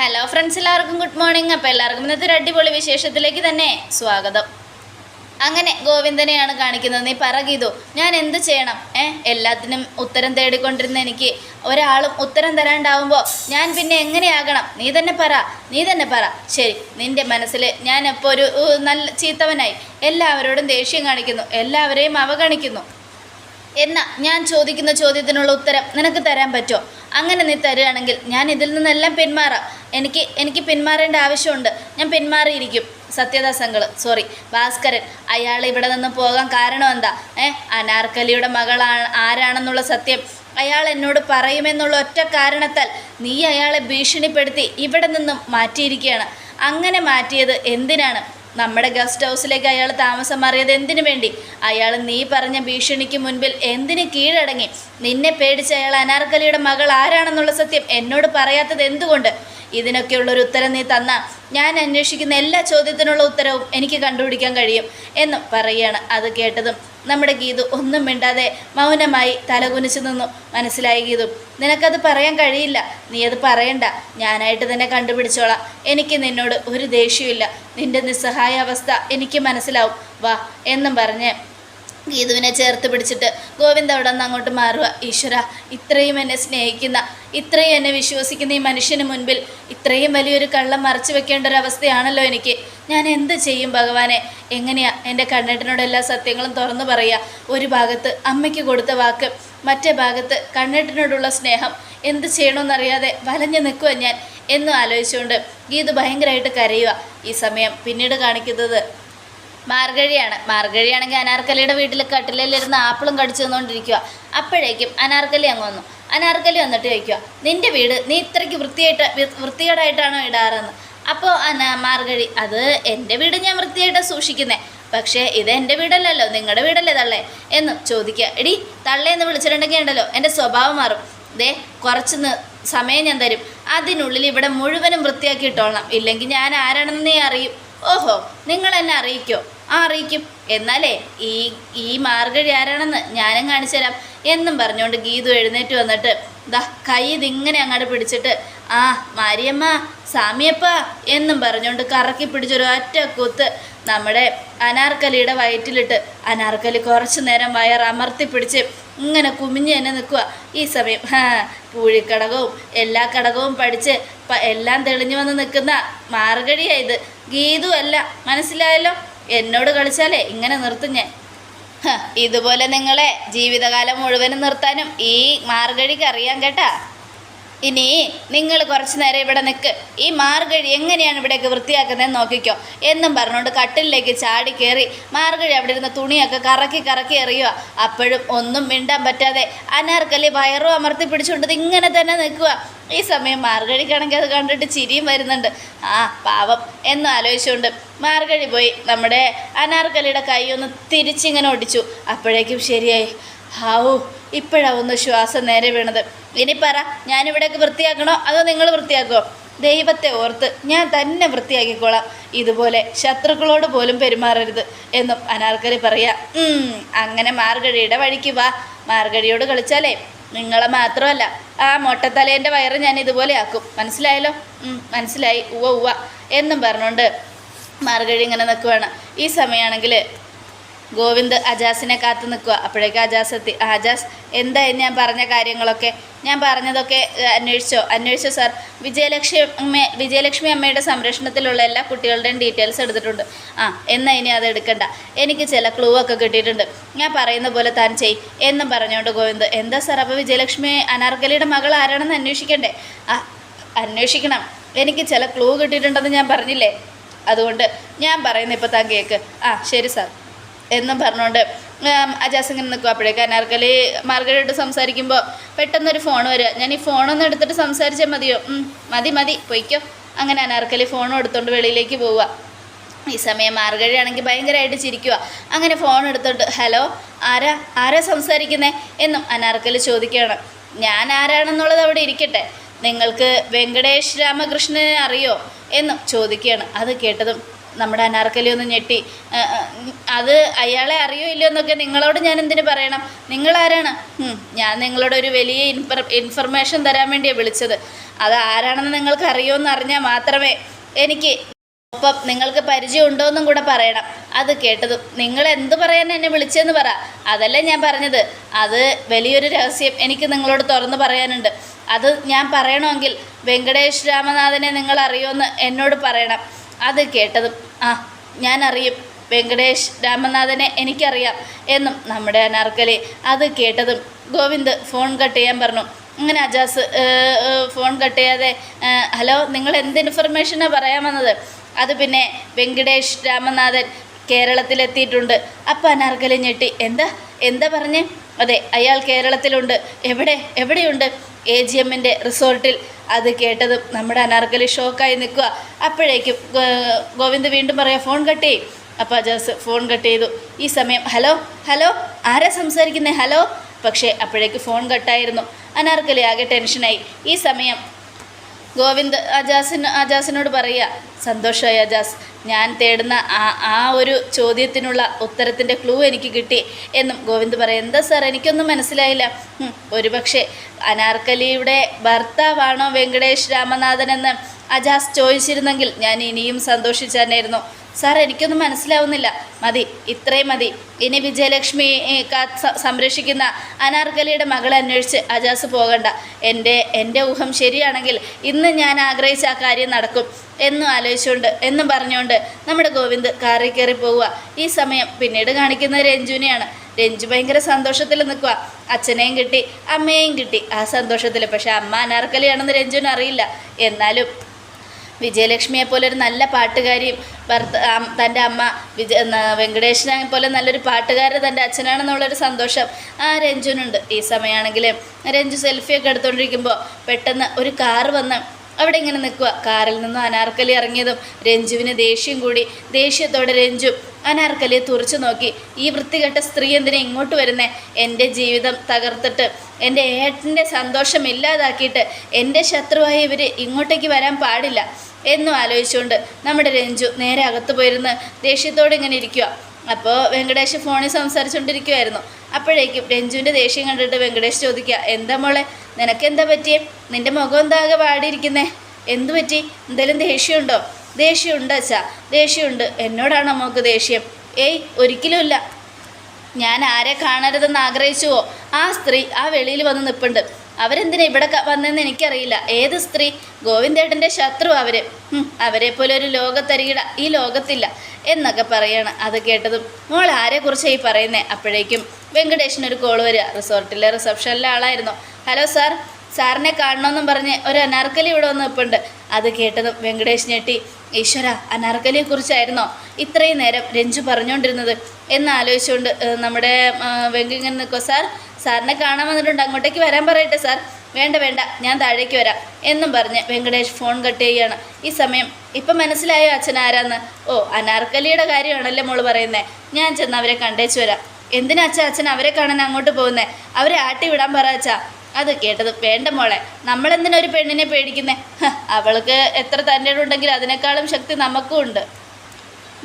Hello friends എല്ലാവർക്കും good morning അപ്പോൾ എല്ലാവർക്കും ഇന്നത്തെ ഒരു അടിപൊളി വിശേഷത്തിലേക്ക് തന്നെ സ്വാഗതം. അങ്ങനെ ഗോവിന്ദനെയാണ് കാണിക്കുന്നത്. നീ പറ ഗീതു ഞാൻ എന്ത് ചെയ്യണം? ഏ എല്ലാത്തിനും ഉത്തരം തേടിക്കൊണ്ടിരുന്ന എനിക്ക് ഒരാളും ഉത്തരം തരാണ്ടാവുമ്പോൾ ഞാൻ പിന്നെ എങ്ങനെയാകണം? നീ തന്നെ പറ നീ തന്നെ പറ. ശരി നിന്റെ മനസ്സിൽ ഞാൻ ഇപ്പോൾ ഒരു നല്ല ചീത്തവനായി. എല്ലാവരോടും ദേഷ്യം കാണിക്കുന്നു എല്ലാവരെയും അവഗണിക്കുന്നു. എന്നാ ഞാൻ ചോദിക്കുന്ന ചോദ്യത്തിനുള്ള ഉത്തരം നിനക്ക് തരാൻ പറ്റുമോ? അങ്ങനെ നീ തരുകയാണെങ്കിൽ ഞാൻ ഇതിൽ നിന്നെല്ലാം പിന്മാറാം. എനിക്ക് എനിക്ക് പിന്മാറേണ്ട ആവശ്യമുണ്ട്. ഞാൻ പിന്മാറിയിരിക്കും. സത്യദാസങ്കൾ സോറി ഭാസ്കരൻ അയാൾ ഇവിടെ നിന്ന് പോകാൻ കാരണം എന്താ? ഏ അനാർക്കലിയുടെ മകളാണ് ആരാണെന്നുള്ള സത്യം. അയാൾ എന്നോട് പറയുമെന്നുള്ള ഒറ്റ കാരണത്താൽ നീ അയാളെ ഭീഷണിപ്പെടുത്തി ഇവിടെ നിന്നും മാറ്റിയിരിക്കുകയാണ്. അങ്ങനെ മാറ്റിയത് എന്തിനാണ്? നമ്മുടെ ഗസ്റ്റ് ഹൗസിലേക്ക് അയാൾ താമസം മാറിയത് എന്തിനു വേണ്ടി? അയാൾ നീ പറഞ്ഞ ഭീഷണിക്ക് മുൻപിൽ എന്തിന് കീഴടങ്ങി? നിന്നെ പേടിച്ച അയാൾ അനാർക്കലിയുടെ മകൾ ആരാണെന്നുള്ള സത്യം എന്നോട് പറയാത്തത് എന്തുകൊണ്ട്? ഇതിനൊക്കെയുള്ളൊരു ഉത്തരം നീ തന്ന. ഞാൻ അന്വേഷിക്കുന്ന എല്ലാ ചോദ്യത്തിനുള്ള ഉത്തരവും എനിക്ക് കണ്ടുപിടിക്കാൻ കഴിയും എന്നും പറയുകയാണ് അത് കേട്ടതും നമ്മുടെ ഗീതു ഒന്നും മിണ്ടാതെ മൗനമായി തലകുനിച്ചു നിന്നു. മനസ്സിലായി ഗീതു നിനക്കത് പറയാൻ കഴിയില്ല. നീ അത് പറയണ്ട. ഞാനായിട്ട് തന്നെ കണ്ടുപിടിച്ചോളാം. എനിക്ക് നിന്നോട് ഒരു ദേഷ്യമില്ല നിന്റെ നിസ്സഹായ അവസ്ഥ എനിക്ക് മനസ്സിലാവും. വാ എന്നും പറഞ്ഞ് ഗീതുവിനെ ചേർത്ത് പിടിച്ചിട്ട് ഗോവിന്ദ് അവിടെ നിന്ന് അങ്ങോട്ട് മാറുക ഈശ്വര ഇത്രയും എന്നെ സ്നേഹിക്കുന്ന ഇത്രയും എന്നെ വിശ്വസിക്കുന്ന ഈ മനുഷ്യന് മുൻപിൽ ഇത്രയും വലിയൊരു കള്ളം മറച്ചു വെക്കേണ്ട ഒരു അവസ്ഥയാണല്ലോ എനിക്ക്. ഞാൻ എന്ത് ചെയ്യും ഭഗവാനെ? എങ്ങനെയാ എന്റെ കണ്ണേട്ടനോട് എല്ലാ സത്യങ്ങളും തുറന്നു പറയുക? ഒരു ഭാഗത്ത് അമ്മയ്ക്ക് കൊടുത്ത വാക്ക് മറ്റേ ഭാഗത്ത് കണ്ണേട്ടനോടുള്ള സ്നേഹം. എന്ത് ചെയ്യണമെന്നറിയാതെ വലഞ്ഞു നിൽക്കുക ഞാൻ. എന്നും ആലോചിച്ചുകൊണ്ട് ഗീതു ഭയങ്കരമായിട്ട് കരയുക ഈ സമയം പിന്നീട് കാണിക്കുന്നത് മാർഗഴിയാണ്. മാർഗഴിയാണെങ്കിൽ അനാർക്കലിയുടെ വീട്ടിൽ കട്ടിലിരുന്ന് ആപ്പിളും കടിച്ചു തന്നുകൊണ്ടിരിക്കുക അപ്പോഴേക്കും അനാർക്കലി അങ്ങ് വന്നു. അനാർക്കലി വന്നിട്ട് ചോദിക്കുക നിന്റെ വീട് നീ ഇത്രയ്ക്ക് വൃത്തിയായിട്ട് വൃത്തികേടായിട്ടാണോ ഇടാറെന്ന്? അപ്പോൾ അന മാർഗഴി അത് എന്റെ വീട് ഞാൻ വൃത്തിയായിട്ട് സൂക്ഷിക്കുന്നത് പക്ഷേ ഇത് എന്റെ വീടല്ലല്ലോ നിങ്ങളുടെ വീടല്ലേ തള്ളേ? എന്നും ചോദിക്കുക എടി തള്ളേ എന്ന് വിളിച്ചിട്ടുണ്ടെങ്കിൽ ഉണ്ടല്ലോ എന്റെ സ്വഭാവം മാറും. ദേ കുറച്ച് സമയം ഞാൻ തരും. അതിനുള്ളിൽ ഇവിടെ മുഴുവനും വൃത്തിയാക്കി ഇട്ടോളണം. ഇല്ലെങ്കിൽ ഞാൻ ആരാണെന്ന് നീ അറിയും. ഓഹോ നിങ്ങൾ എന്നെ അറിയിക്കോ? ആ അറിയിക്കും. എന്നാലേ ഈ ഈ മാർഗഴി ആരാണെന്ന് ഞാനും കാണിച്ചു തരാം എന്നും പറഞ്ഞുകൊണ്ട് ഗീതു എഴുന്നേറ്റ് വന്നിട്ട് ദാ കൈ ഇതിങ്ങനെ അങ്ങോട്ട് പിടിച്ചിട്ട് ആ മാരിയമ്മ സാമിയപ്പ എന്നും പറഞ്ഞുകൊണ്ട് കറക്കി പിടിച്ചൊരു ഒറ്റ കുത്ത് നമ്മുടെ അനാർക്കലിയുടെ വയറ്റിലിട്ട് അനാർക്കലി കുറച്ചു നേരം വയർ അമർത്തി പിടിച്ച് ഇങ്ങനെ കുമിഞ്ഞ് തന്നെ നിൽക്കുക ഈ സമയം പൂഴിക്കടകവും എല്ലാ കടകവും പഠിച്ച് എല്ലാം തെളിഞ്ഞു വന്ന് നിൽക്കുന്ന മാർഗഴിയാ ഇത്. ഗീതു അല്ല. മനസ്സിലായല്ലോ? എന്നോട് കളിച്ചാലേ ഇങ്ങനെ നിർത്തും ഞാൻ. ഇതുപോലെ നിങ്ങളെ ജീവിതകാലം മുഴുവനും നിർത്താനും ഈ മാർഗഴിക്ക് അറിയാം കേട്ടാ. ഇനി നിങ്ങൾ കുറച്ച് നേരം ഇവിടെ നിൽക്ക് ഈ മാർഗഴി എങ്ങനെയാണ് ഇവിടെയൊക്കെ വൃത്തിയാക്കുന്നതെന്ന് നോക്കിക്കോ. എന്നും പറഞ്ഞുകൊണ്ട് കട്ടിലിലേക്ക് ചാടി കയറി മാർഗഴി അവിടെ ഇരുന്ന തുണിയൊക്കെ കറക്കി കറക്കി എറിയുക അപ്പോഴും ഒന്നും മിണ്ടാൻ പറ്റാതെ അനാർക്കലി വയറും അമർത്തി പിടിച്ചുകൊണ്ട് ഇങ്ങനെ തന്നെ നിൽക്കുക ഈ സമയം മാർഗഴിക്കാണെങ്കിൽ അത് കണ്ടിട്ട് ചിരിയും വരുന്നുണ്ട്. ആ പാവം. എന്ന് ആലോചിച്ചുകൊണ്ട് മാർഗഴി പോയി നമ്മുടെ അനാർക്കലിയുടെ കൈ ഒന്ന് തിരിച്ചിങ്ങനെ ഒടിച്ചു. അപ്പോഴേക്കും ശരിയായി. ഹാവൂ ഇപ്പോഴാ ഒന്ന് ശ്വാസം നേരെ വീണത്. ഇനി പറ ഞാനിവിടെയൊക്കെ വൃത്തിയാക്കണോ അതോ നിങ്ങൾ വൃത്തിയാക്കുമോ ദൈവത്തെ ഓർത്ത് ഞാൻ തന്നെ വൃത്തിയാക്കിക്കോളാം. ഇതുപോലെ ശത്രുക്കളോട് പോലും പെരുമാറരുത് എന്നും അനാർക്കലി പറയാ. അങ്ങനെ മാർഗഴിയുടെ വഴിക്ക് വാ. മാർഗഴിയോട് കളിച്ചാലേ നിങ്ങളെ മാത്രമല്ല ആ മൊട്ടത്തലേന്റെ വയറ് ഞാൻ ഇതുപോലെ ആക്കും. മനസ്സിലായല്ലോ? മനസ്സിലായി. ഉവ ഉവ എന്നും പറഞ്ഞുകൊണ്ട് മാർഗഴി ഇങ്ങനെ നിൽക്കുവാണ്. ഈ സമയമാണെങ്കിൽ ഗോവിന്ദ് അജാസിനെ കാത്തു നിൽക്കുക. അപ്പോഴേക്ക് അജാസ് എത്തി. അജാസ് എന്തായി ഞാൻ പറഞ്ഞ കാര്യങ്ങളൊക്കെ? ഞാൻ പറഞ്ഞതൊക്കെ അന്വേഷിച്ചോ? അന്വേഷിച്ചോ സാർ വിജയലക്ഷ്മി അമ്മ വിജയലക്ഷ്മി അമ്മയുടെ സംരക്ഷണത്തിലുള്ള എല്ലാ കുട്ടികളുടെയും ഡീറ്റെയിൽസ് എടുത്തിട്ടുണ്ട്. ആ എന്നാൽ ഇനി അത് എടുക്കണ്ട. എനിക്ക് ചില ക്ലൂ ഒക്കെ കിട്ടിയിട്ടുണ്ട്. ഞാൻ പറയുന്ന പോലെ താൻ ചെയ്. എന്നും പറഞ്ഞുകൊണ്ട് ഗോവിന്ദ് എന്താ സാർ അപ്പോൾ വിജയലക്ഷ്മി അനാർക്കലിയുടെ മകൾ ആരാണെന്ന് അന്വേഷിക്കണ്ടേ? ആ അന്വേഷിക്കണം. എനിക്ക് ചില ക്ലൂ കിട്ടിയിട്ടുണ്ടെന്ന് ഞാൻ പറഞ്ഞില്ലേ? അതുകൊണ്ട് ഞാൻ പറയുന്ന ഇപ്പോൾ താൻ കേൾക്ക് ആ ശരി സാർ എന്നും പറഞ്ഞുകൊണ്ട് അജാസ് ഇങ്ങനെ നിൽക്കും അപ്പോഴേക്ക് അനാർക്കലി മാർഗരറ്റ് സംസാരിക്കുമ്പോൾ പെട്ടെന്നൊരു ഫോൺ വരിക ഞാൻ ഈ ഫോണൊന്നും എടുത്തിട്ട് സംസാരിച്ചാൽ മതിയോ? മതി മതി പൊയ്ക്കോ. അങ്ങനെ അനാർക്കലി ഫോണും എടുത്തുകൊണ്ട് വെളിയിലേക്ക് പോവുക. ഈ സമയം മാർഗഴിയാണെങ്കിൽ ഭയങ്കരമായിട്ട് ചിരിക്കുക അങ്ങനെ ഫോൺ എടുത്തിട്ട് ഹലോ ആരാ ആരാ സംസാരിക്കുന്നേ? എന്നും അനാർക്കലി ചോദിക്കുകയാണ്. ഞാൻ ആരാണെന്നുള്ളത് അവിടെ ഇരിക്കട്ടെ. നിങ്ങൾക്ക് വെങ്കടേഷ് രാമകൃഷ്ണനെ അറിയോ? എന്നും ചോദിക്കുകയാണ്. അത് കേട്ടതും നമ്മുടെ അനാർക്കലി ഒന്ന് ഞെട്ടി. "ആ, ആ, അത് അയാളെ അറിയോ ഇല്ലയോ എന്നൊക്കെ നിങ്ങളോട് ഞാൻ എന്തിനു പറയണം? നിങ്ങളാരാണ്? ഞാൻ നിങ്ങളോട് ഒരു വലിയ ഇൻഫർ ഇൻഫർമേഷൻ തരാൻ വേണ്ടിയാണ് വിളിച്ചത്. അത് ആരാണെന്ന് നിങ്ങൾക്ക് അറിയുമെന്ന് അറിഞ്ഞാൽ മാത്രമേ എനിക്ക് ഒപ്പം നിങ്ങൾക്ക് പരിചയം ഉണ്ടോ എന്നും കൂടെ പറയണം. അത് കേട്ടതും നിങ്ങൾ എന്ത് പറയാൻ എന്നെ വിളിച്ചെന്ന് പറ. അതല്ലേ ഞാൻ പറഞ്ഞത്. അത് വലിയൊരു രഹസ്യം എനിക്ക് നിങ്ങളോട് തുറന്നു പറയാനുണ്ട്. അത് ഞാൻ പറയണമെങ്കിൽ വെങ്കടേഷ് രാമനാഥനെ നിങ്ങൾ അറിയുമെന്ന് എന്നോട് പറയണം. അത് കേട്ടതും ആ ഞാനറിയും. വെങ്കടേഷ് രാമനാഥനെ എനിക്കറിയാം എന്നും നമ്മുടെ അനാർക്കലി. അത് കേട്ടതും ഗോവിന്ദ് ഫോൺ കട്ട് ചെയ്യാൻ പറഞ്ഞു. അങ്ങനെ അജാസ് ഫോൺ കട്ട് ചെയ്യാതെ ഹലോ നിങ്ങൾ എന്ത് ഇൻഫർമേഷനാണ് പറയാൻ വന്നത്? അത് പിന്നെ വെങ്കടേഷ് രാമനാഥൻ കേരളത്തിലെത്തിയിട്ടുണ്ട്. അപ്പം അനാർക്കലി ഞെട്ടി. എന്താ? എന്താ പറഞ്ഞേ? അതെ അയാൾ കേരളത്തിലുണ്ട്. എവിടെ? എവിടെയുണ്ട്? എ ജി എമ്മിന്റെ റിസോർട്ടിൽ അത് കേട്ടതും നമ്മുടെ അനാർക്കലി ഷോക്കായി നിൽക്കുക. അപ്പോഴേക്കും ഗോവിന്ദ് വീണ്ടും പറയാം ഫോൺ കട്ട് ചെയ്യും. അപ്പോൾ അജാസ് ഫോൺ കട്ട് ചെയ്തു. ഈ സമയം ഹലോ ഹലോ ആരാ സംസാരിക്കുന്നത് ഹലോ? പക്ഷേ അപ്പോഴേക്ക് ഫോൺ കട്ടായിരുന്നു. അനാർക്കലി ആകെ ടെൻഷനായി. ഈ സമയം ഗോവിന്ദ് അജാസിന് അജാസിനോട് പറയുക സന്തോഷമായി അജാസ് ഞാൻ തേടുന്ന ആ ആ ഒരു ചോദ്യത്തിനുള്ള ഉത്തരത്തിന്റെ ക്ലൂ എനിക്ക് കിട്ടി എന്നും ഗോവിന്ദ് പറയും. എന്താ സാർ എനിക്കൊന്നും മനസ്സിലായില്ല. "ഉം, ഒരുപക്ഷെ അനാർക്കലിയുടെ ഭർത്താവാണോ വെങ്കടേഷ് രാമനാഥൻ എന്ന് അജാസ് ചോദിച്ചിരുന്നെങ്കിൽ ഞാൻ ഇനിയും സന്തോഷിച്ചാനായിരുന്നു സാർ എനിക്കൊന്നും മനസ്സിലാവുന്നില്ല. മതി ഇത്രയും മതി. ഇനി വിജയലക്ഷ്മി സംരക്ഷിക്കുന്ന അനാർക്കലിയുടെ മകളെ അന്വേഷിച്ച് അജാസ് പോകണ്ട. എന്റെ എന്റെ ഊഹം ശരിയാണെങ്കിൽ ഇന്ന് ഞാൻ ആഗ്രഹിച്ച ആ കാര്യം നടക്കും എന്നും ആലോചിച്ചുകൊണ്ട് എന്നും പറഞ്ഞുകൊണ്ട് നമ്മുടെ ഗോവിന്ദ് കാറിൽ കയറി പോവുക. ഈ സമയം പിന്നീട് കാണിക്കുന്ന രഞ്ജുവിനെയാണ്. രഞ്ജു ഭയങ്കര സന്തോഷത്തിൽ നിൽക്കുക. അച്ഛനെയും കിട്ടി അമ്മയെയും കിട്ടി. ആ സന്തോഷത്തിൽ. പക്ഷെ അമ്മ അനാർക്കലിയാണെന്ന് രഞ്ജുവിന് അറിയില്ല എന്നാലും വിജയലക്ഷ്മിയെ പോലെ ഒരു നല്ല പാട്ടുകാരിയും ഭർത്ത തന്റെ അമ്മ വിജ വെങ്കടേഷിനെ പോലെ നല്ലൊരു പാട്ടുകാരൻ തന്റെ അച്ഛനാണെന്നുള്ളൊരു സന്തോഷം ആ രഞ്ജുനുണ്ട്. ഈ സമയമാണെങ്കിൽ രഞ്ജു സെൽഫിയൊക്കെ എടുത്തുകൊണ്ടിരിക്കുമ്പോൾ പെട്ടെന്ന് ഒരു കാർ വന്ന് അവിടെ ഇങ്ങനെ നിൽക്കുക. കാറിൽ നിന്നും അനാർക്കലി ഇറങ്ങിയതും രഞ്ജുവിന് ദേഷ്യം കൂടി. ദേഷ്യത്തോടെ രഞ്ജു അനാർക്കലിയെ തുറച്ചു നോക്കി. ഈ വൃത്തികെട്ട സ്ത്രീ എന്തിനാ ഇങ്ങോട്ട് വരുന്നേ? എന്റെ ജീവിതം തകർത്തിട്ട് എന്റെ ഏട്ടന്റെ സന്തോഷം ഇല്ലാതാക്കിയിട്ട് എന്റെ ശത്രുവായ ഇവർ ഇങ്ങോട്ടേക്ക് വരാൻ പാടില്ല എന്നും ആലോചിച്ചുകൊണ്ട് നമ്മുടെ രഞ്ജു നേരെ അകത്ത് പോയിരുന്ന് ദേഷ്യത്തോടെ ഇങ്ങനെ ഇരിക്കുക അപ്പോൾ വെങ്കടേഷ് ഫോണിൽ സംസാരിച്ചുകൊണ്ടിരിക്കുമായിരുന്നു അപ്പോഴേക്കും രഞ്ജുവിന്റെ ദേഷ്യം കണ്ടിട്ട് വെങ്കടേഷ് ചോദിക്കുക എന്താ മോളെ നിനക്കെന്താ പറ്റിയേ? നിന്റെ മുഖം എന്താകെ വാടിയിരിക്കുന്നേ? എന്തു പറ്റി? എന്തെങ്കിലും ദേഷ്യമുണ്ടോ? ദേഷ്യമുണ്ട് അച്ഛാ ദേഷ്യമുണ്ട്. എന്നോടാണോ മോക്ക് ദേഷ്യം? ഏയ് ഒരിക്കലുമില്ല ഞാൻ ആരെ കാണരുതെന്ന് ആഗ്രഹിച്ചുവോ? ആ സ്ത്രീ ആ വെളിയിൽ വന്ന് നിൽപ്പുണ്ട് അവരെന്തിനാ ഇവിടെ വന്നതെന്ന് എനിക്കറിയില്ല. ഏത് സ്ത്രീ? ഗോവിന്ദേട്ടന്റെ ശത്രു അവർ അവരെ പോലെ ഒരു ലോകത്തരികിട ഈ ലോകത്തില്ല എന്നൊക്കെ പറയാണ്. അത് കേട്ടതും മോൾ ആരെക്കുറിച്ചാണ് ഈ പറയുന്നത് അപ്പോഴേക്കും വെങ്കടേഷിനൊരു കോൾ വരിക. റിസോർട്ടിലെ റിസപ്ഷനിലെ ആളായിരുന്നു. ഹലോ സാർ സാറിനെ കാണണമെന്നും പറഞ്ഞ് ഒരു അനാർക്കലി ഇവിടെ വന്ന് നിൽപ്പുണ്ട് അത് കേട്ടതും വെങ്കടേഷ് ഞെട്ടി. ഈശ്വര അനാർക്കലിയെ കുറിച്ചായിരുന്നോ ഇത്രയും നേരം രഞ്ജു പറഞ്ഞുകൊണ്ടിരുന്നത് എന്നാലോചിച്ചുകൊണ്ട് നമ്മുടെ വെങ്കിങ്ങനെ നിൽക്കുമോ സാർ? സാറിനെ കാണാൻ വന്നിട്ടുണ്ട്. അങ്ങോട്ടേക്ക് വരാൻ പറയട്ടെ സാർ. വേണ്ട വേണ്ട. ഞാൻ താഴേക്ക് വരാം. എന്നും പറഞ്ഞ് വെങ്കടേഷ് ഫോൺ കട്ട് ചെയ്യുകയാണ്. ഈ സമയം ഇപ്പം മനസ്സിലായോ അച്ഛൻ ആരാന്ന്? ഓ അനാർക്കലിയുടെ കാര്യമാണല്ലേ മോൾ പറയുന്നത് ഞാൻ ചെന്ന് അവരെ കണ്ടേച്ചു വരാം. എന്തിനാ അച്ഛാ അച്ഛൻ അവരെ കാണാൻ അങ്ങോട്ട് പോകുന്നത് അവരെ ആട്ടി വിടാൻ പറ അച്ഛാ. അത് കേട്ടത് വേണ്ട മോളെ. നമ്മളെന്തിനാ ഒരു പെണ്ണിനെ പേടിക്കുന്നേ? അവൾക്ക് എത്ര തന്റെ ഉണ്ടെങ്കിൽ അതിനേക്കാളും ശക്തി നമുക്കും ഉണ്ട്.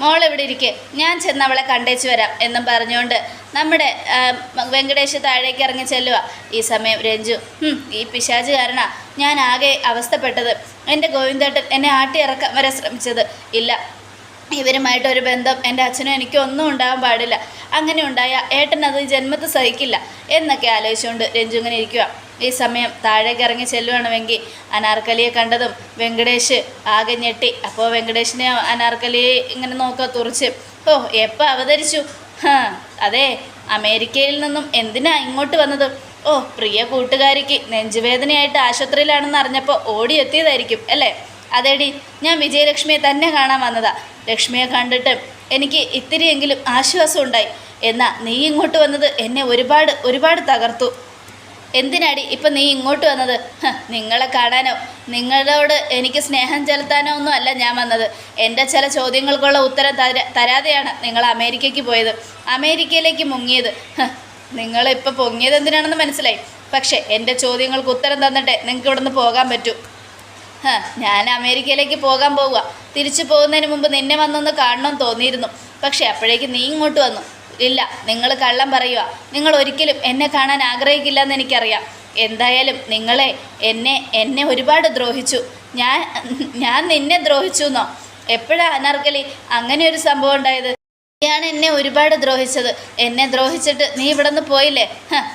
മോൾ ഇവിടെ ഇരിക്കെ ഞാൻ ചെന്ന് അവളെ കണ്ടേച്ച് വരാം എന്നും പറഞ്ഞുകൊണ്ട് നമ്മുടെ വെങ്കടേഷ് താഴേക്ക് ഇറങ്ങി ചെല്ലുക ഈ സമയം രഞ്ജു ഈ പിശാജ് കാരണ ഞാൻ ആകെ അവസ്ഥപ്പെട്ടത്. എന്റെ ഗോവിന്ദേട്ടൻ എന്നെ ആട്ടി ഇറക്കാൻ വരെ ശ്രമിച്ചത്. ഇല്ല ഇവരുമായിട്ടൊരു ബന്ധം എന്റെ അച്ഛനും എനിക്കും ഒന്നും ഉണ്ടാകാൻ പാടില്ല. അങ്ങനെ ഉണ്ടായ ഏട്ടൻ അത് ജന്മത്ത് സഹിക്കില്ല എന്നൊക്കെ ആലോചിച്ചുകൊണ്ട് രഞ്ജു ഇങ്ങനെ ഇരിക്കുക ഈ സമയം താഴേക്ക് ഇറങ്ങി ചെല്ലുവാണെങ്കിൽ അനാർക്കലിയെ കണ്ടതും വെങ്കടേഷ് ആകെ ഞെട്ടി. അപ്പോൾ വെങ്കടേഷിനെ അനാർക്കലിയെ ഇങ്ങനെ നോക്കുക തുറച്ച് ഓ എപ്പോൾ അവതരിച്ചു? അതെ അമേരിക്കയിൽ നിന്നും എന്തിനാ ഇങ്ങോട്ട് വന്നത്? ഓ പ്രിയ കൂട്ടുകാരിക്ക് നെഞ്ചുവേദനയായിട്ട് ആശുപത്രിയിലാണെന്ന് അറിഞ്ഞപ്പോൾ ഓടിയെത്തിയതായിരിക്കും അല്ലേ? അതേടി ഞാൻ വിജയലക്ഷ്മിയെ തന്നെ കാണാൻ വന്നതാ. ലക്ഷ്മിയെ കണ്ടിട്ട് എനിക്ക് ഇത്തിരിയെങ്കിലും ആശ്വാസം ഉണ്ടായി എന്നാൽ നീ ഇങ്ങോട്ട് വന്നത് എന്നെ ഒരുപാട് ഒരുപാട് തകർത്തു. എന്തിനാടി ഇപ്പം നീ ഇങ്ങോട്ട് വന്നത്? നിങ്ങളെ കാണാനോ? നിങ്ങളോട് എനിക്ക് സ്നേഹം ചെലുത്താനോ ഒന്നും അല്ല ഞാൻ വന്നത്. എന്റെ ചില ചോദ്യങ്ങൾക്കുള്ള ഉത്തരം തര തരാതെയാണ് നിങ്ങൾ അമേരിക്കയ്ക്ക് പോയത്. അമേരിക്കയിലേക്ക് മുങ്ങിയത്. നിങ്ങളിപ്പോൾ പൊങ്ങിയത് എന്തിനാണെന്ന് മനസ്സിലായി. പക്ഷേ എന്റെ ചോദ്യങ്ങൾക്ക് ഉത്തരം തന്നിട്ടേ നിങ്ങൾക്ക് ഇവിടുന്ന് പോകാൻ പറ്റൂ. ഞാൻ അമേരിക്കയിലേക്ക് പോകാൻ പോവുക. തിരിച്ചു പോകുന്നതിന് മുമ്പ് നിന്നെ വന്നൊന്ന് കാണണമെന്ന് തോന്നിയിരുന്നു. പക്ഷേ അപ്പോഴേക്ക് നീ ഇങ്ങോട്ട് വന്നു. ഇല്ല നിങ്ങൾ കള്ളം പറയുക. നിങ്ങൾ ഒരിക്കലും എന്നെ കാണാൻ ആഗ്രഹിക്കില്ല എന്ന് എനിക്കറിയാം. എന്തായാലും നിങ്ങളെ എന്നെ എന്നെ ഒരുപാട് ദ്രോഹിച്ചു. ഞാൻ ഞാൻ നിന്നെ ദ്രോഹിച്ചു എന്നോ എപ്പോഴാ അനാർക്കലി അങ്ങനെ ഒരു സംഭവം ഉണ്ടായത്? നീയാണ് എന്നെ ഒരുപാട് ദ്രോഹിച്ചത്. എന്നെ ദ്രോഹിച്ചിട്ട് നീ ഇവിടെ നിന്ന് പോയില്ലേ?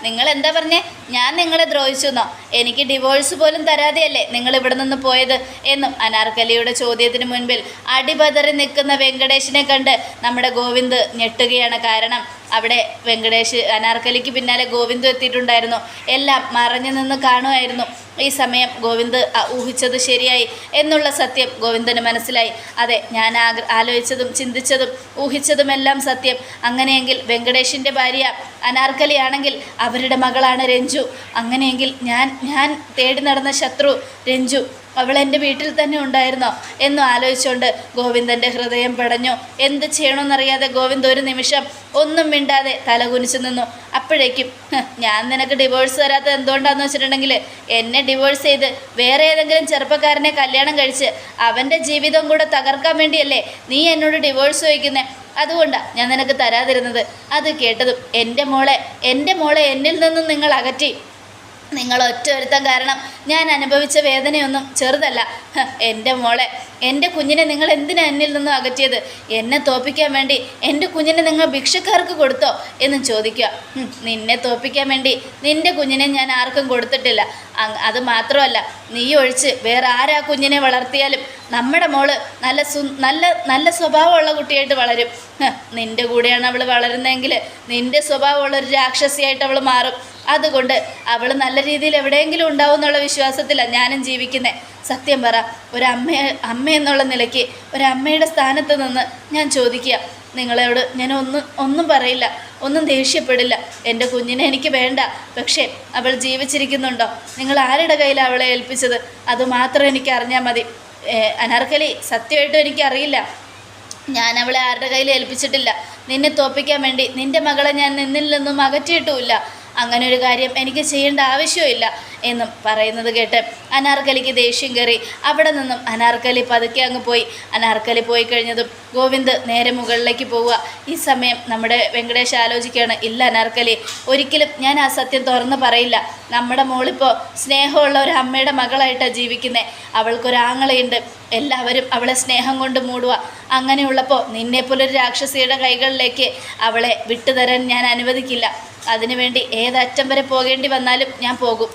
നിങ്ങൾ എന്താ പറഞ്ഞേ? ഞാൻ നിങ്ങളെ ദ്രോഹിച്ചു എന്നോ എനിക്ക് ഡിവോഴ്സ് പോലും തരാതെയല്ലേ നിങ്ങൾ ഇവിടെ നിന്ന് പോയത്? എന്നും അനാർക്കലിയുടെ ചോദ്യത്തിന് മുൻപിൽ അടിപതറി നിൽക്കുന്ന വെങ്കടേഷിനെ കണ്ട് നമ്മുടെ ഗോവിന്ദ് ഞെട്ടുകയാണ് കാരണം. അവിടെ വെങ്കടേഷ് അനാർക്കലിക്ക് പിന്നാലെ ഗോവിന്ദു എത്തിയിട്ടുണ്ടായിരുന്നു. എല്ലാം മറഞ്ഞു നിന്ന് കാണുമായിരുന്നു. ഈ സമയം ഗോവിന്ദ് ഊഹിച്ചത് ശരിയായി എന്നുള്ള സത്യം ഗോവിന്ദന് മനസ്സിലായി. അതെ ഞാൻ ആലോചിച്ചതും ചിന്തിച്ചതും ഊഹിച്ചതുമെല്ലാം സത്യം. അങ്ങനെയെങ്കിൽ വെങ്കടേഷിന്റെ ഭാര്യ അനാർക്കലിയാണെങ്കിൽ അവരുടെ മകളാണ് രഞ്ജു. അങ്ങനെയെങ്കിൽ ഞാൻ ഞാൻ തേടി നടന്ന ശത്രു രഞ്ജു. അവൾ എന്റെ വീട്ടിൽ തന്നെ ഉണ്ടായിരുന്നോ? എന്നും ആലോചിച്ചുകൊണ്ട് ഗോവിന്ദന്റെ ഹൃദയം പടഞ്ഞു. എന്ത് ചെയ്യണമെന്നറിയാതെ ഗോവിന്ദ് ഒരു നിമിഷം ഒന്നും മിണ്ടാതെ തലകുനിച്ചു നിന്നു. അപ്പോഴേക്കും ഞാൻ നിനക്ക് ഡിവോഴ്സ് തരാത്തത് എന്തുകൊണ്ടാന്ന് വെച്ചിട്ടുണ്ടെങ്കിൽ എന്നെ ഡിവോഴ്സ് ചെയ്ത് വേറെ ഏതെങ്കിലും ചെറുപ്പക്കാരനെ കല്യാണം കഴിച്ച് അവന്റെ ജീവിതം കൂടെ തകർക്കാൻ വേണ്ടിയല്ലേ നീ എന്നോട് ഡിവോഴ്സ് ചോദിക്കുന്നേ? അതുകൊണ്ടാണ് ഞാൻ നിനക്ക് തരാതിരുന്നത്. അത് കേട്ടതും എന്റെ മോളെ എന്റെ മോളെ എന്നിൽ നിന്നും നിങ്ങൾ അകറ്റി. നിങ്ങൾ ഒറ്റ ഒരുത്തം കാരണം ഞാൻ അനുഭവിച്ച വേദനയൊന്നും ചെറുതല്ല. എന്റെ മോളെ എന്റെ കുഞ്ഞിനെ നിങ്ങൾ എന്തിനാ എന്നിൽ നിന്നും അകറ്റിയത്? എന്നെ തോപ്പിക്കാൻ വേണ്ടി എന്റെ കുഞ്ഞിനെ നിങ്ങൾ ഭിക്ഷക്കാർക്ക് കൊടുത്തോ എന്ന് ചോദിക്കുക. നിന്നെ തോപ്പിക്കാൻ വേണ്ടി നിന്റെ കുഞ്ഞിനെ ഞാൻ ആർക്കും കൊടുത്തിട്ടില്ല. അത് മാത്രമല്ല നീ ഒഴിച്ച് വേറെ ആരാ കുഞ്ഞിനെ വളർത്തിയാലും നമ്മുടെ മോൾ നല്ല സു നല്ല നല്ല സ്വഭാവമുള്ള കുട്ടിയായിട്ട് വളരും. നിന്റെ കൂടെയാണ് അവൾ വളരുന്നതെങ്കിൽ നിന്റെ സ്വഭാവമുള്ള ഒരു രാക്ഷസിയായിട്ട് അവൾ മാറും. അതുകൊണ്ട് അവൾ നല്ല രീതിയിൽ എവിടെയെങ്കിലും ഉണ്ടാവും എന്നുള്ള വിശ്വാസത്തിലാണ് ഞാനും ജീവിക്കുന്നത് സത്യം പറ ഒരമ്മ അമ്മ എന്നുള്ള നിലയ്ക്ക് ഒരമ്മയുടെ സ്ഥാനത്ത് നിന്ന് ഞാൻ ചോദിക്കുക നിങ്ങളോട് ഞാൻ ഒന്നും ഒന്നും പറയില്ല ഒന്നും ദേഷ്യപ്പെടില്ല എന്റെ കുഞ്ഞിനെ എനിക്ക് വേണ്ട പക്ഷേ അവൾ ജീവിച്ചിരിക്കുന്നുണ്ടോ? നിങ്ങൾ ആരുടെ കയ്യിലാണ് അവളെ ഏൽപ്പിച്ചത്? അതുമാത്രം എനിക്ക് അറിഞ്ഞാൽ മതി. അനാർക്കലി സത്യമായിട്ടും എനിക്കറിയില്ല. ഞാൻ അവളെ ആരുടെ കയ്യിൽ ഏൽപ്പിച്ചിട്ടില്ല. നിന്നെ തോപ്പിക്കാൻ വേണ്ടി നിന്റെ മകളെ ഞാൻ നിന്നിൽ നിന്നും അകറ്റിയിട്ടുമില്ല. അങ്ങനെ ഒരു കാര്യം എനിക്ക് ചെയ്യേണ്ട ആവശ്യമില്ല എന്നും പറയുന്നത് കേട്ട് അനാർക്കലിക്ക് ദേഷ്യം കയറി. അവിടെ നിന്നും അനാർക്കലി പതുക്കെ അങ്ങ് പോയി. അനാർക്കലി പോയി കഴിഞ്ഞതും ഗോവിന്ദ് നേരെ മുകളിലേക്ക് പോവുക. ഈ സമയം നമ്മുടെ വെങ്കടേഷ് ആലോചിക്കുകയാണ് ഇല്ല അനാർക്കലി ഒരിക്കലും ഞാൻ ആ സത്യം തുറന്ന് പറയില്ല. നമ്മുടെ മോളിപ്പോൾ സ്നേഹമുള്ള ഒരു അമ്മയുടെ മകളായിട്ടാണ് ജീവിക്കുന്നത് അവൾക്കൊരാങ്ങളയുണ്ട്. എല്ലാവരും അവളെ സ്നേഹം കൊണ്ട് മൂടുക. അങ്ങനെയുള്ളപ്പോൾ നിന്നെപ്പോലൊരു രാക്ഷസിയുടെ കൈകളിലേക്ക് അവളെ വിട്ടുതരാൻ ഞാൻ അനുവദിക്കില്ല. അതിനുവേണ്ടി ഏതറ്റം വരെ പോകേണ്ടി വന്നാലും ഞാൻ പോകും.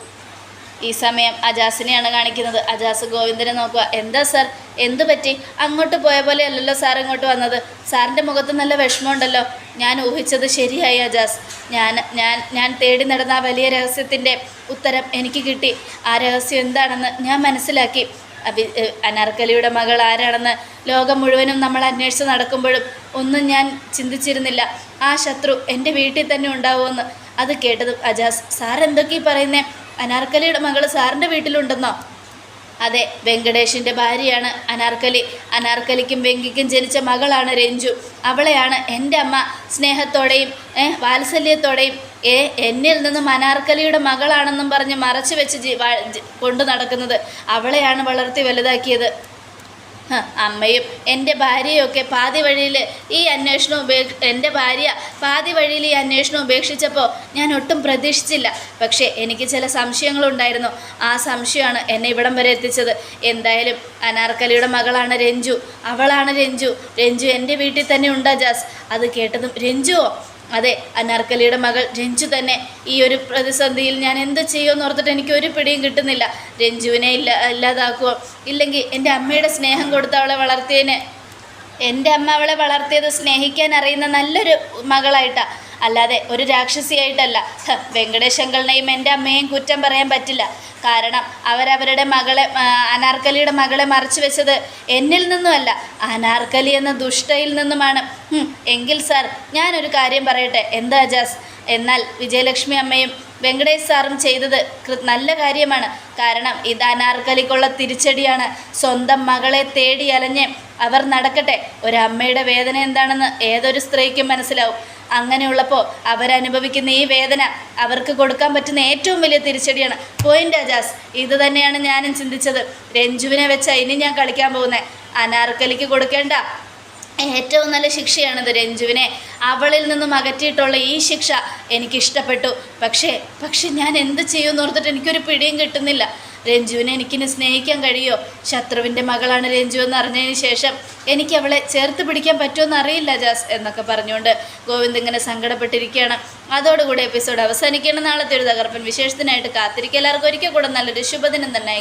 ഈ സമയം അജാസിനെയാണ് കാണിക്കുന്നത്. അജാസ് ഗോവിന്ദനെ നോക്കുക. എന്താ സാർ? എന്തു പറ്റി? അങ്ങോട്ട് പോയ പോലെ അല്ലല്ലോ സാർ ഇങ്ങോട്ട് വന്നത്. സാറിന്റെ മുഖത്ത് നല്ല വിഷമമുണ്ടല്ലോ. ഞാൻ ഊഹിച്ചത് ശരിയായി അജാസ്. ഞാൻ ഞാൻ ഞാൻ തേടി നടന്ന ആ വലിയ രഹസ്യത്തിന്റെ ഉത്തരം എനിക്ക് കിട്ടി. ആ രഹസ്യം എന്താണെന്ന് ഞാൻ മനസ്സിലാക്കി. അനാർക്കലിയുടെ മകൾ ആരാണെന്ന് ലോകം മുഴുവനും നമ്മൾ അന്വേഷിച്ച് നടക്കുമ്പോഴും ഒന്നും ഞാൻ ചിന്തിച്ചിരുന്നില്ല. ആ ശത്രു എന്റെ വീട്ടിൽ തന്നെ ഉണ്ടാവുമെന്ന്. അത് കേട്ടതും അജാസ് സാർ എന്തൊക്കെയാ പറയുന്നേ? അനാർക്കലിയുടെ മകൾ സാറിന്റെ വീട്ടിലുണ്ടെന്നോ? അതെ വെങ്കടേഷിന്റെ ഭാര്യയാണ് അനാർക്കലി. അനാർക്കലിക്കും വെങ്കിക്കും ജനിച്ച മകളാണ് രഞ്ജു. അവളെയാണ് എന്റെ അമ്മ സ്നേഹത്തോടെയും വാത്സല്യത്തോടെയും ഏ എന്നിൽ നിന്നും അനാർക്കലിയുടെ മകളാണെന്നും പറഞ്ഞ് മറച്ചു വെച്ച് കൊണ്ടു നടക്കുന്നത്. അവളെയാണ് വളർത്തി വലുതാക്കിയത്. അമ്മയും എന്റെ ഭാര്യയൊക്കെ പാതി വഴിയിൽ ഈ അന്വേഷണം ഉപേക്ഷ എന്റെ ഭാര്യ പാതി വഴിയിൽ ഈ അന്വേഷണം ഉപേക്ഷിച്ചപ്പോൾ ഞാൻ ഒട്ടും പ്രതീക്ഷിച്ചില്ല. പക്ഷേ എനിക്ക് ചില സംശയങ്ങളുണ്ടായിരുന്നു. ആ സംശയമാണ് എന്നെ ഇവിടം വരെ എത്തിച്ചത്. എന്തായാലും അനാർക്കലിയുടെ മകളാണ് രഞ്ജു. അവളാണ് രഞ്ജു. രഞ്ജു എന്റെ വീട്ടിൽ തന്നെ ഉണ്ടാ ജാസ്? അത് കേട്ടതും രഞ്ജുവോ? അതെ അനാർക്കലിയുടെ മകൾ രഞ്ജു തന്നെ ഈ ഒരു പ്രതിസന്ധിയിൽ ഞാൻ എന്ത് ചെയ്യുമെന്ന് ഓർത്തിട്ട് എനിക്ക് ഒരു പിടിയും കിട്ടുന്നില്ല. രഞ്ജുവിനെ ഇല്ല ഇല്ലാതാക്കുമോ ഇല്ലെങ്കിൽ എന്റെ അമ്മയുടെ സ്നേഹം കൊടുത്ത അവളെ വളർത്തിയതിന് എന്റെ അമ്മ അവളെ വളർത്തിയത് സ്നേഹിക്കാൻ അറിയുന്ന നല്ലൊരു മകളായിട്ടാണ് അല്ലാതെ ഒരു രാക്ഷസിയായിട്ടല്ല. വെങ്കടേഷ് അങ്കളിനെയും എന്റെ അമ്മയെയും കുറ്റം പറയാൻ പറ്റില്ല. കാരണം അവരവരുടെ മകളെ അനാർക്കലിയുടെ മകളെ മറച്ചു വെച്ചത് എന്നിൽ നിന്നുമല്ല. അനാർക്കലി എന്ന ദുഷ്ടയിൽ നിന്നുമാണ്. എങ്കിൽ സാർ ഞാനൊരു കാര്യം പറയട്ടെ. എന്താ ജാസ്? എന്നാൽ വിജയലക്ഷ്മി അമ്മയും വെങ്കടേഷ് സാറും ചെയ്തത് നല്ല കാര്യമാണ്. കാരണം ഇത് അനാർക്കലിക്കുള്ള തിരിച്ചടിയാണ്. സ്വന്തം മകളെ തേടി അലഞ്ഞ് അവർ നടക്കട്ടെ. ഒരമ്മയുടെ വേദന എന്താണെന്ന് ഏതൊരു സ്ത്രീക്കും മനസ്സിലാവും. അങ്ങനെയുള്ളപ്പോൾ അവരനുഭവിക്കുന്ന ഈ വേദന അവർക്ക് കൊടുക്കാൻ പറ്റുന്ന ഏറ്റവും വലിയ തിരിച്ചടിയാണ്. പോയിന്റ് അജാസ് ഇത് തന്നെയാണ് ഞാനും ചിന്തിച്ചത്. രഞ്ജുവിനെ വെച്ച ഇനി ഞാൻ കളിക്കാൻ പോകുന്നത് അനാർക്കലിക്ക് കൊടുക്കേണ്ട ഏറ്റവും നല്ല ശിക്ഷയാണിത് രഞ്ജുവിനെ. അവളിൽ നിന്നും അകറ്റിയിട്ടുള്ള ഈ ശിക്ഷ എനിക്കിഷ്ടപ്പെട്ടു. പക്ഷേ പക്ഷെ ഞാൻ എന്ത് ചെയ്യുമെന്ന് ഓർത്തിട്ട് എനിക്കൊരു പിടിയും കിട്ടുന്നില്ല. രഞ്ജുവിനെ എനിക്കിനി സ്നേഹിക്കാൻ കഴിയോ? ശത്രുവിന്റെ മകളാണ് രഞ്ജു എന്ന് അറിഞ്ഞതിന് ശേഷം എനിക്ക് അവളെ ചേർത്ത് പിടിക്കാൻ പറ്റുമെന്ന് അറിയില്ല ജാസ് എന്നൊക്കെ പറഞ്ഞുകൊണ്ട് ഗോവിന്ദ് ഇങ്ങനെ സങ്കടപ്പെട്ടിരിക്കുകയാണ്. അതോടുകൂടി എപ്പിസോഡ് അവസാനിക്കണം നാളത്തെ ഒരു തകർപ്പൻ വിശേഷത്തിനായിട്ട് കാത്തിരിക്കുക. എല്ലാവർക്കും ഒരിക്കൽ കൂടെ നല്ലൊരു ശുഭദിനം തന്നെ